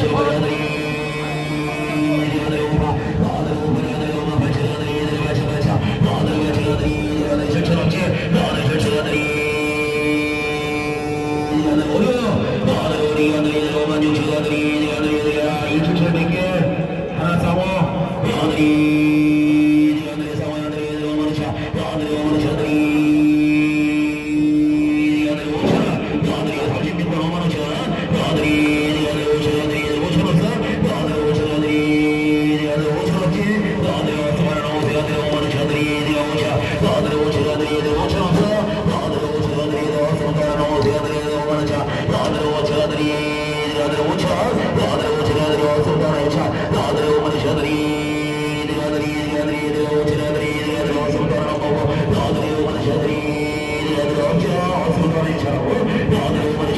자 이면수부터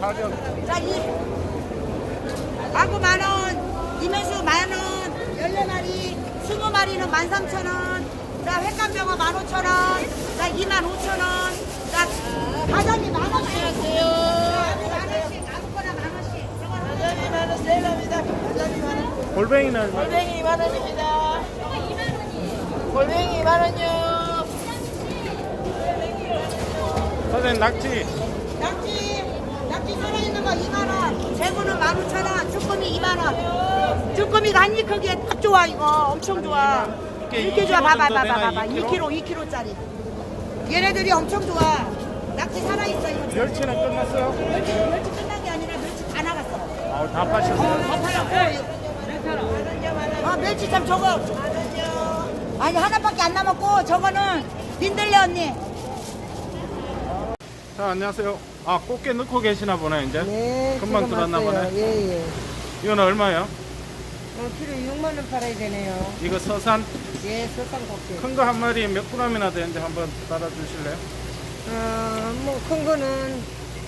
가격 자, 이, 아구 만 원, 이면수 만 원, 14마리, 20마리는 13,000원, 자, 횟감병어 15,000원, 자, 25,000원, 자, 가자미 만 원씩. 안녕하세요. 만 원씩, 아무거나 만 원씩. 가자미 만 원, 세일합니다. 가자미 만 원. 골뱅이는 얼마 골뱅이 만 원입니다. 골뱅이 만 원요. 선생님 낙지, 낙지 살아있는 거 2만원, 재고는 15,000원, 쭈꾸미 2만원. 쭈꾸미가 한입 크기에 딱 좋아, 이거. 엄청 좋아. 이게 이렇게 좋아, 2kg 봐봐, 봐봐, 봐봐. 2kg? 2kg, 2kg짜리. 얘네들이 엄청 좋아. 낙지 살아있어, 이거. 멸치는 끝났어요? 멸치, 멸치 끝난 게 아니라 멸치 다 나갔어. 아, 다 파셨어요? 다 팔았고. 어, 멸치 참 저거. 아니, 하나밖에 안 남았고, 저거는 민들레 언니. 자 안녕하세요 아 꽃게 넣고 계시나 보네 이제 네. 금방 지금 왔어요. 보네 예, 예. 이거는 얼마예요? 어, 키로 6만 원 팔아야 되네요. 이거 서산 예, 서산 곱게. 큰 거 한 마리 몇 g이나 되는지 한번 따라 주실래요? 어, 뭐, 큰 거는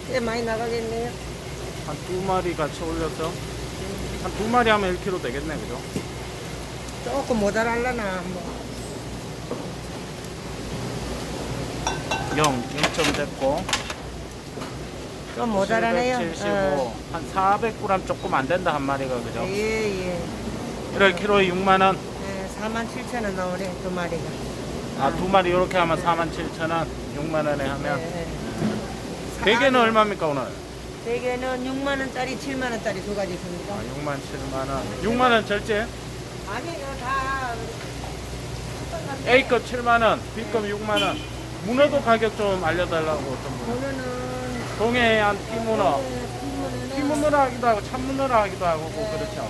꽤 많이 나가겠네요. 한 두 마리 같이 올려서 한 두 마리 하면 1kg 되겠네 그죠? 조금 모자랄라나, 뭐. 0 0점 됐고 좀 모자라네요. 775, 어. 한 400g 조금 안 된다 한 마리가 그죠? 예, 예. 1kg에 6만 원 예, 4만 7천 원 나오네, 두 마리가. 아 두 마리 이렇게 하면 47,000원 6만 원에 하면 예, 예. 대게는 얼마입니까 오늘? 대게는 6만 원짜리, 7만 원짜리 두 가지 있습니다. 아, 6만 7만 원 6만 원 절제 아니요, 다. A급 7만 원 B급 6만 원 문어도 가격 좀 알려달라고 어떤 분 오늘은 동해안 피문어 피문어는 피문어라 하기도 하고 참문어라 하기도 하고 뭐 그렇죠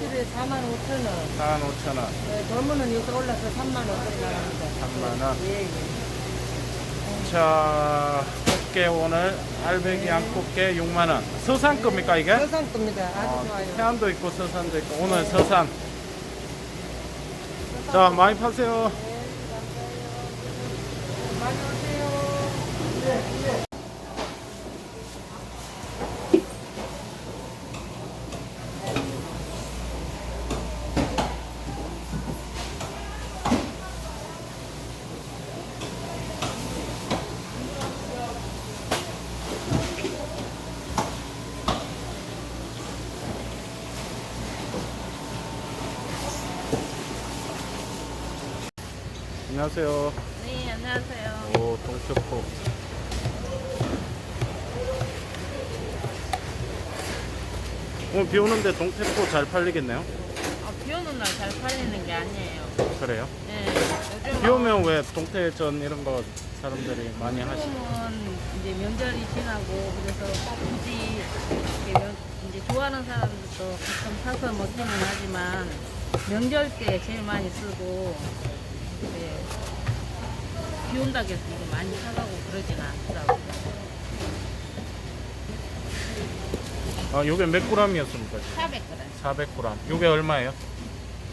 키로에 4만 5천 원. 4만 5천 원 네, 돌문은 여기서 올라서 3만 원짜리 나갑니다. 3만 원. 예, 예. 자 꽃게 오늘 알배기 양꽃게 6만 원. 서산 겁니까 이게? 서산 겁니다. 아주 어, 좋아요. 해안도 있고 서산도 있고 오늘 서산. 자 많이 파세요. 많이 오세요. 안녕하세요. 네, 안녕하세요. 오 동초포. 오늘 비 오는데 동태포 잘 팔리겠네요. 아, 비 오는 날 잘 팔리는 게 아니에요. 그래요? 네, 요즘 비 오면 왜 동태전 이런 거 사람들이 많이 하시? 지금은 이제 명절이 지나고 그래서 꼭 굳이 이렇게 명- 이제 좋아하는 사람들도 가끔 사서 먹기는 하지만 명절 때 제일 많이 쓰고 이제 비 온다고 해서 이게 많이 사가고 그러진 않더라고요. 아 요게 몇 g이었습니까? 400g. 400g. 요게 얼마예요?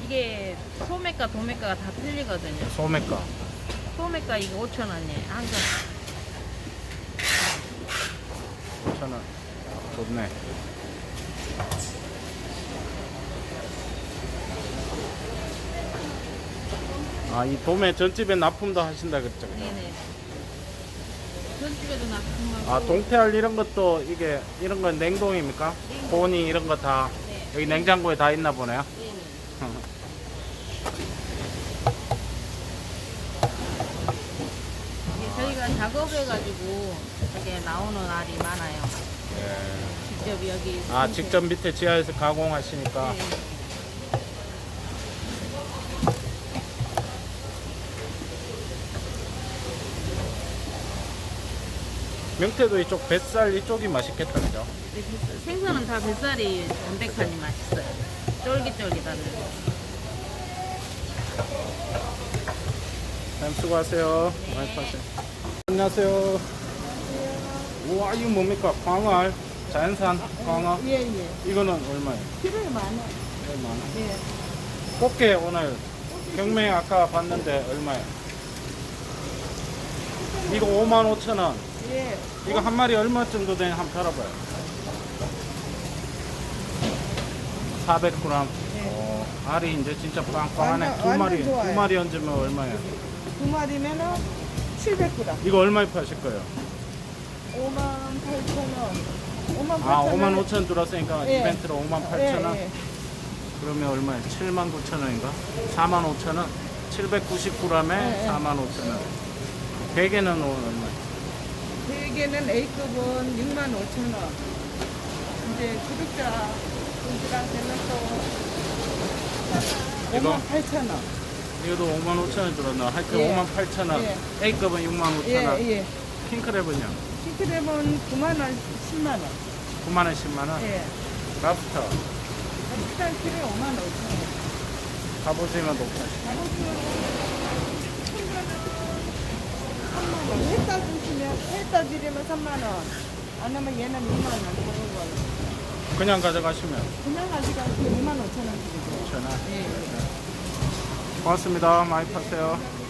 이게 소매가 도매가가 다 틀리거든요. 소매가. 소매가 이게 5,000원이에요. 한 점. 5,000원. 좋네. 아, 이 도매 전집에 납품도 하신다 그랬죠? 그죠? 네네. 전집에도 납품하고. 아, 동태알 이런 것도 이게 이런 건 냉동입니까? 보니 이런 거 다 네. 여기 냉장고에 다 있나 보네요. 네네. 이게 저희가 작업해가지고 이게 나오는 알이 많아요. 직접 여기. 아, 직접 밑에 지하에서 가공하시니까 네. 명태도 이쪽 뱃살 이쪽이 맛있겠다 그죠? 네, 뱃살- 생선은 다 뱃살이 담백하니 맛있어요. 쫄깃쫄깃한데. 참 수고하세요. 많이 파세요. 안녕하세요. 우와 이거 뭡니까? 광어알 자연산 광어. 예, 예. 이거는 얼마예요? 키로에 만 원. 얼마? 예. 꽃게 오늘 경매 아까 봤는데 얼마예요? 이거 5만 5천 원. 예. 이거 한 마리 얼마 정도 되는 한번 팔아봐요. 400g. 네. 어, 알이 이제 진짜 빵빵하네. 완전- 두 마리, 완전 두 좋아요. 마리 얹으면 얼마예요? 두 마리면은 700g. 이거 얼마에 파실 거예요? 5만 8천 원. 5만 8천 아, 원. 5만 5천 들었으니까 예. 이벤트로 5만 8천 원. 예, 예. 그러면 얼마예요? 7만 9천 원인가? 4만 5천 원? 790g에 예, 예. 4만 5천 원. 대게는 오늘 얼마예요? 대게는 A급은 6만 5천 원. 이제 구독자 분들한테는 또 이거? 5만 8천 원. 이것도 5만 5천 원 들었나? 하여튼 예. 5만 8천 원. 예. A급은 6만 5천 예, 원. 예. 킹크랩은요? 킹크랩은 9만 원, 10만 원. 9만 원, 10만 원. 예. 랍스터 일단 키로에 5만 5천 원. 갑오징어 높아. 했다 주시면 했다 드리면 3만 원. 안 하면 얘는 2만 원 그런 거. 그냥 가져가시면 그냥 가져가서 2만 5천 원 드리고. 5천 원. 예. 고맙습니다. 많이 파세요.